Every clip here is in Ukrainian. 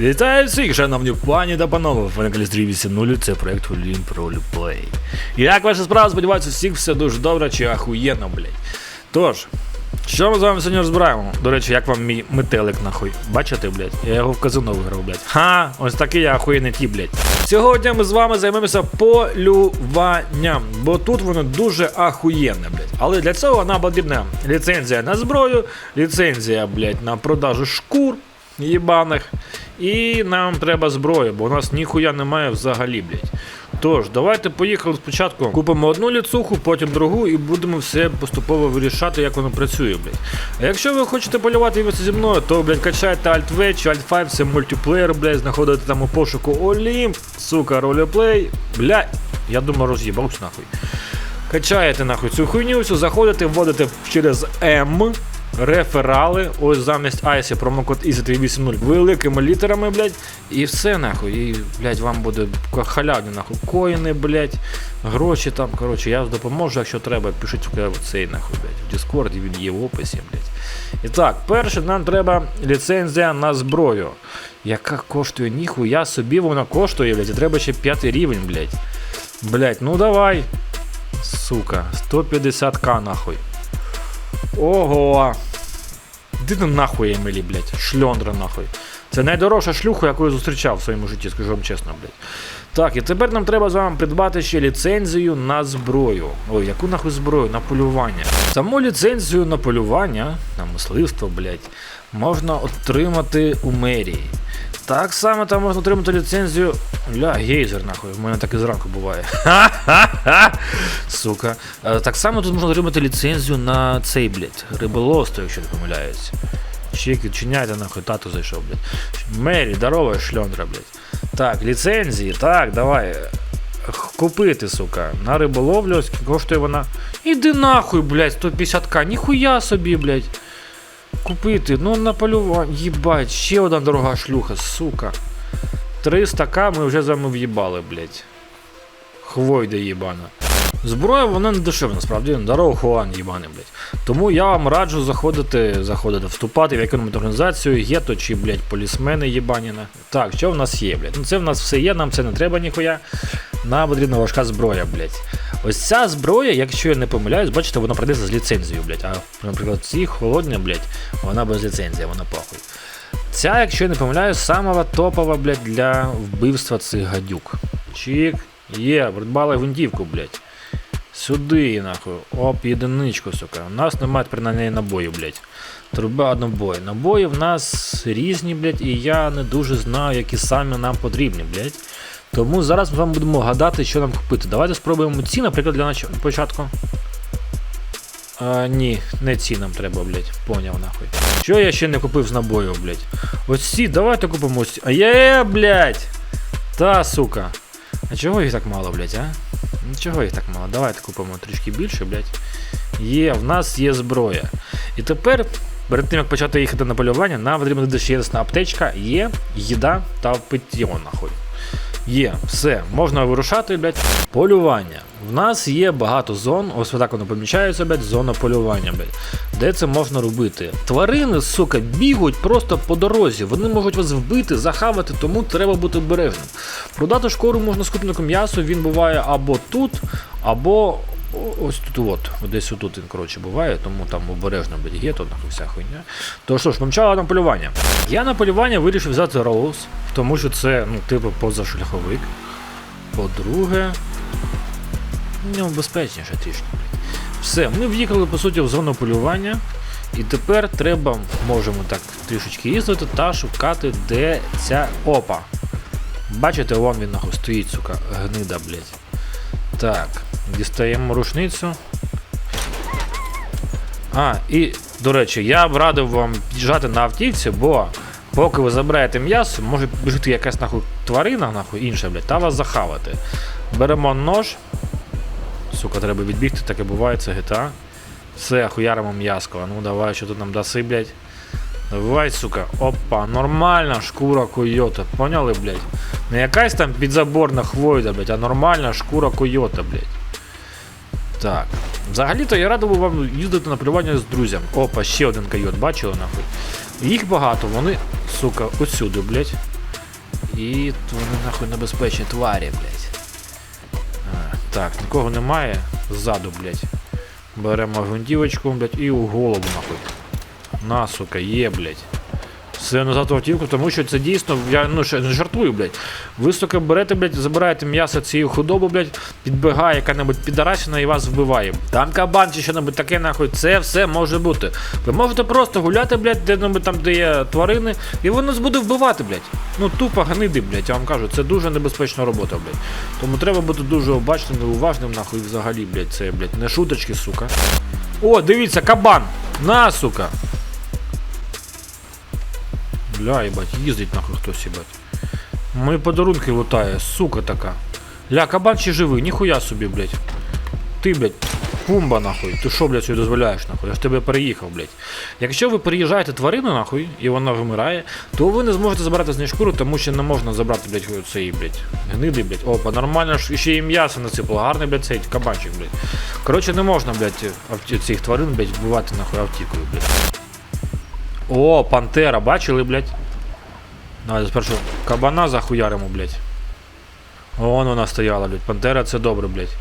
Вітаю всіх, шановні пані та панове. Фанекаліс 380 це проект Олін про Play. Як ваша справа? Сподіваюся, всіх все дуже добре чи ахуєнно, блядь. Тож, що ми з вами сьогодні розбираємо? До речі, як вам мій метелик нахуй? Бачите, блядь? Я його в казино виграв, блядь. Ха, ось такий я ахуєнний ті, блядь. Сьогодні ми з вами займемося полюванням, бо тут воно дуже ахуєнне, блядь. Але для цього нам потрібна ліцензія на зброю, ліцензія, блядь, на продажу шкур єбаних. І нам треба зброю, бо у нас ніхуя немає взагалі, блядь. Тож, давайте поїхали спочатку. Купимо одну ліцуху, потім другу, і будемо все поступово вирішати, як воно працює, блядь. А якщо ви хочете полювати вместе зі мною, то, блядь, качайте Alt-V чи Alt-5, це мультиплеєр, блядь, знаходите там у пошуку Олімп, сука, ролеплей, блядь, я думаю, роз'їбався нахуй. Качаєте нахуй цю хуйню, заходите, вводите через М. Реферали, ось замість Айсі, промокод EASY380 великими літерами, блядь, і все нахуй. І, блядь, вам буде халявні, нахуй, коїни, блядь, гроші там, коротше, я допоможу, якщо треба, пишіть в цей нахуй, блядь, в Дискорді, він є в описі, блядь. І так, перше нам треба ліцензія на зброю. Яка коштує ніхуя собі вона коштує, блядь, і треба ще п'ятий рівень, блядь. Блядь, ну давай. Сука, 150к нахуй. Ого. Іди нахуй, Емілі, блядь. Шльондра нахуй. Це найдорожча шлюха, яку я зустрічав в своєму житті, скажу вам чесно, блядь. Так, і тепер нам треба з вами придбати ще ліцензію на зброю. Ой, яку нахуй зброю? На полювання. Саму ліцензію на полювання, на мисливство, блядь, можна отримати у мерії. Так само там можна отримати ліцензію. Ля, гейзер, нахуй, в мене так і зранку буває. Ха-ха-ха! Сука. Е, Так само тут можна отримати ліцензію на цей, блядь, риболовство, якщо не помиляюсь. Чек, відчиняйте нахуй, тато зайшов, блядь. Мері, здорово, шльондра, блядь. Так, ліцензії, так, давай. Купити, сука. На риболовлю коштує вона. Іди нахуй, блядь, 150к. Ніхуя собі, блядь. Купити, ну на полювання. Їбать, ще одна дорога шлюха, сука. 300к ми вже з вами в'їбали, блядь. Хвойда їбана. Зброя вона не дешева, насправді, дорого хуан їбаний, блядь. Тому я вам раджу заходити, заходити, вступати в якусь організацію, гето чи, блядь, полісмени їбаніна. Так, що в нас є, блядь? Ну це в нас все є, нам це не треба ніхуя. Нам потрібна важка зброя, блядь. Ось ця зброя, якщо я не помиляюсь, бачите, вона продається з ліцензією, блядь. А, наприклад, ці холодні, блядь, вона без ліцензії, вона похуй. Ця, якщо я не помиляюсь, самова топова, блядь, для вбивства цих гадюк. Чик, є, придбали гвинтівку, блядь. Сюди, нахуй. Оп, єдиничку, сука. У нас немає тепер на неї набоїв, блядь. Труба однобой. Набої в нас різні, блядь, і я не дуже знаю, які саме нам потрібні, блядь. Тому зараз ми вам будемо гадати, що нам купити. Давайте спробуємо ці, наприклад, для нач... початку. А, ні, не ці нам треба, блядь. Поняв нахуй. Що я ще не купив з набоїв, блядь? Ось ці, давайте купимо ці. А є, блядь! Та, сука. А чого їх так мало, блядь, а? Ну, Чого їх так мало? Давайте купимо трішки більше, блядь. Є, в нас є зброя. І тепер, перед тим як почати їхати на полювання, нам потрібна буде ще одна аптечка, є їда та пиття, нахуй. Є, все, можна вирушати, блядь. Полювання. В нас є багато зон, ось так воно помічається, блядь, зона полювання, блядь. Де це можна робити? Тварини, сука, бігають просто по дорозі. Вони можуть вас вбити, захавати, тому треба бути обережним. Продати шкуру можна скупнику м'ясу, він буває або тут, або ось тут от. Десь отут він, коротше, буває, тому там обережно є, то вся хуйня. То що ж, помчала на полювання. Я на полювання вирішив взяти Роуз, тому що це, ну, типу, позашляховик. По-друге, ну, безпечніше трішки. Все, ми в'їхали по суті в зону полювання. І тепер треба, можемо так трішечки їздити та шукати, де ця опа. Бачите, вон він нахуй стоїть, сука, гнида, блядь. Так, дістаємо рушницю. А, і, до речі, я б радив вам під'їжджати на автівці, бо поки ви забираєте м'ясо, може біжити якась нахуй тварина, нахуй інша, блядь, та вас захавати. Беремо нож. Сука, треба відбігти, таке буває, це GTA. Все, хуяримо м'яско. А Ну давай, що тут нам даси, блядь. Давай, сука. Опа, нормальна шкура койота. Поняли, блядь? Не якась там підзаборна хвойда, блядь, а нормальна шкура койота, блядь. Так. Взагалі-то я радив вам їздити на полювання з друзями. Опа, ще один койот, бачили нахуй. Їх багато, вони, сука, отсюди, блядь. І вони нахуй небезпечні тварі, блядь. А, так, нікого немає. Ззаду, блядь. Беремо гвинтівочку, блядь, і у голову нахуй. На, сука, є, блядь. Все назад в тому що це дійсно, я ну не жартую, блядь. Ви, сука, берете, блядь, забираєте м'ясо цієї худоби, блядь, підбігає яка-небудь підарасина і вас вбиває. Там кабан чи що-небудь таке, нахуй, це все може бути. Ви можете просто гуляти, блядь, де-небудь там, де є тварини, і воно буде вбивати, блядь. Ну тупо гниди, блядь, я вам кажу, це дуже небезпечна робота, блядь. Тому треба бути дуже обачним і уважним, нахуй, взагалі, блядь, це, блядь, не шуточки, сука. О, дивіться, кабан! На, сука! Бля, їбать, їздить нахуй хтось, їбать. Мої подарунки лутає, сука така. Ля, кабан чи живий, ніхуя собі, блядь. Ти, блядь, пумба нахуй. Ти що, блядь, собі дозволяєш нахуй? Я ж тебе переїхав, блядь. Якщо ви переїжджаєте тварину нахуй, і вона вмирає, то ви не зможете забрати з неї шкуру, тому що не можна забрати, блядь, цей, блядь, гниди, блядь. Опа, нормально ж ще і м'ясо насипало, гарний, блядь, цей кабанчик, блядь. Коротше, не можна, блядь, цих тварин, блядь, вбивати нахуй автівкою, блядь. О, пантера, бачили, блядь? Давайте спершу кабана захуяримо, блядь. Вон вона стояла, блядь. Пантера це добре, блядь.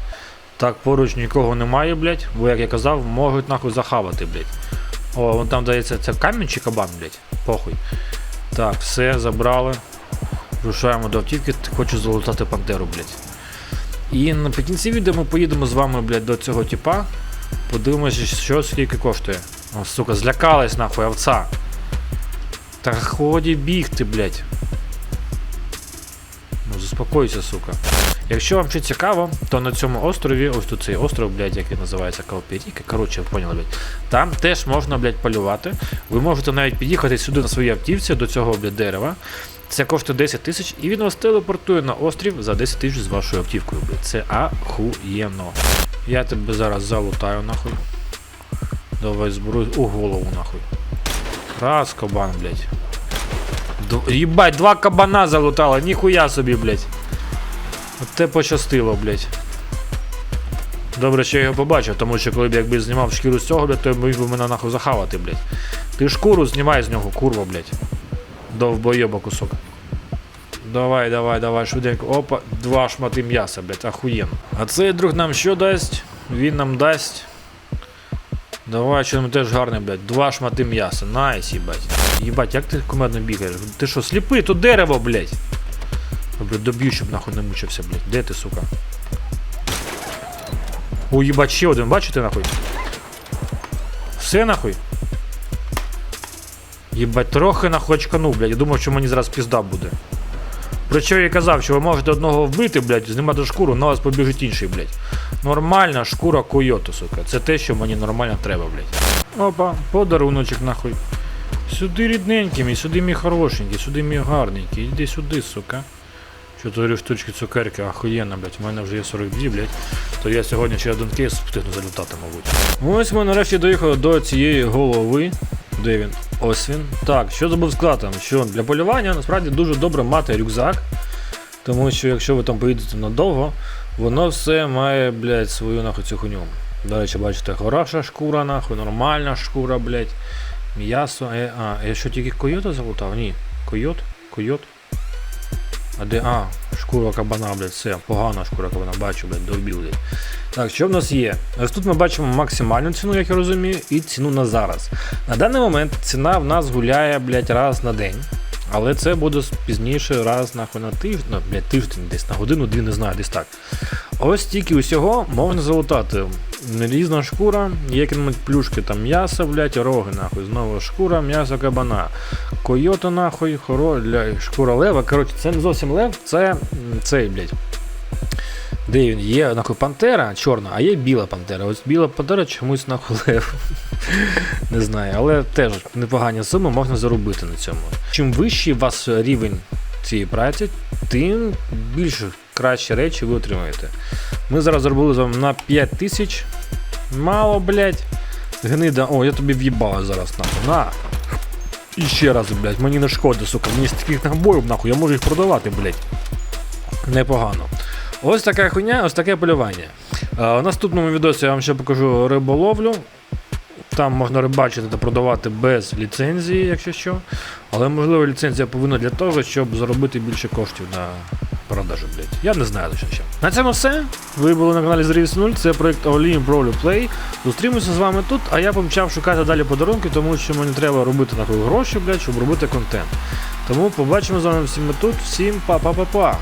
Так, поруч нікого немає, блядь, бо, як я казав, можуть нахуй захавати, блядь. О, вон там дається це камінь чи кабан, блядь. Похуй. Так, все, забрали. Рушаємо до автівки, хочу залутати пантеру, блядь. І наприкінці відео ми поїдемо з вами, блядь, до цього типа. Подивимося, що скільки коштує. О, сука, злякалась нахуй овца. Та ході бігти, блядь. Ну, заспокойся, сука. Якщо вам ще цікаво, то на цьому острові, ось тут цей остров, блядь, який називається Калперіка, коротше, поняли, блядь. Там теж можна, блядь, полювати. Ви можете навіть під'їхати сюди на своїй автівці до цього, блядь, дерева. Це коштує 10 тисяч, і він вас телепортує на острів за 10 тисяч з вашою автівкою, блядь. Це ахуєнно. Я тебе зараз залутаю, нахуй. Давай зброю у голову, нахуй. Раз кабан, блядь. Д... Єбать, два кабана залутало, ніхуя собі, блядь. От те пощастило, блядь. Добре, що я його побачив, тому що коли б якби знімав шкіру з цього, блядь, то міг би мене нахуй захавати, блядь. Ти шкуру знімай з нього, курва, блядь. Довбойоба кусок. Давай, давай, давай, швиденько. Опа, два шмати м'яса, блядь, ахуєнно. А цей друг нам що дасть? Він нам дасть. Давай, що нам теж гарне, блядь. Два шмати м'яса. Найс, їбать. Їбать, як ти кумедно бігаєш? Ти що, сліпий? То дерево, блядь. Добре, доб'ю, щоб нахуй не мучився, блядь. Де ти, сука? О, їбать, ще один, бачите нахуй? Все нахуй? Їбать, трохи нахуй очканув, блядь. Я думав, що мені зараз пізда буде. Про що я казав, що ви можете одного вбити, блядь, знімати шкуру, на вас побіжить інший, блядь. Нормальна шкура койоту, сука. Це те, що мені нормально треба, блядь. Опа, подаруночок нахуй. Сюди рідненький мій, сюди мій хорошенький, сюди мій гарненький. Іди сюди, сука. Чотири штучки цукерки, ахуєнно, блядь. У мене вже є 42, блядь. То я сьогодні ще один кейс встигну залютати, мабуть. Ось ми нарешті доїхали до цієї голови. Де він? Ось він. Так, що забув сказати, що для полювання насправді дуже добре мати рюкзак. Тому що якщо ви там поїдете надовго, воно все має, блядь, свою нахуй цю хуйню. До речі, бачите, хороша шкура, нахуй, нормальна шкура, блядь. М'ясо. Е, а, я що тільки койота залутав? Ні. Койот? Койот? А де. А, шкура кабана, блядь, все, погана шкура кабана, бачу, блядь, довбів, блядь. Так, що в нас є? Ось тут ми бачимо максимальну ціну, як я розумію, і ціну на зараз. На даний момент ціна в нас гуляє, блядь, раз на день. Але це буде пізніше раз нахуй на тиждень, ну, блядь, тиждень десь на годину-дві, не знаю, десь так. Ось тільки усього можна залутати. Різна шкура, є якісь плюшки, там м'ясо, блядь, роги, нахуй. Знову шкура, м'ясо кабана. Койота, нахуй, хоро, шкура лева. Коротше, це не зовсім лев, це цей, блядь. Де він є нахуй пантера чорна, а є біла пантера. Ось біла пантера чомусь нахуй лев. Не знаю, але теж непогані суми можна заробити на цьому. Чим вищий у вас рівень цієї праці, тим більше кращі речі ви отримаєте. Ми зараз зробили з вами на 5 тисяч. Мало, блядь. Гнида. О, я тобі в'їбала зараз нахуй. На. І ще раз, блядь, мені не шкода, сука. Мені з таких набоїв, нахуй, я можу їх продавати, блядь. Непогано. Ось така хуйня, ось таке полювання. Е, У наступному відосі я вам ще покажу риболовлю. там можна рибачити та продавати без ліцензії, якщо що. Але можливо ліцензія повинна для того, щоб заробити більше коштів на продажу, блядь. Я не знаю точно що. На цьому все. Ви були на каналі Зрівс 0, це проект All Pro Play. Зустрімося з вами тут, а я помчав шукати далі подарунки, тому що мені треба робити нахуй гроші, блядь, щоб робити контент. Тому побачимо з вами всіми тут. Всім па-па-па-па.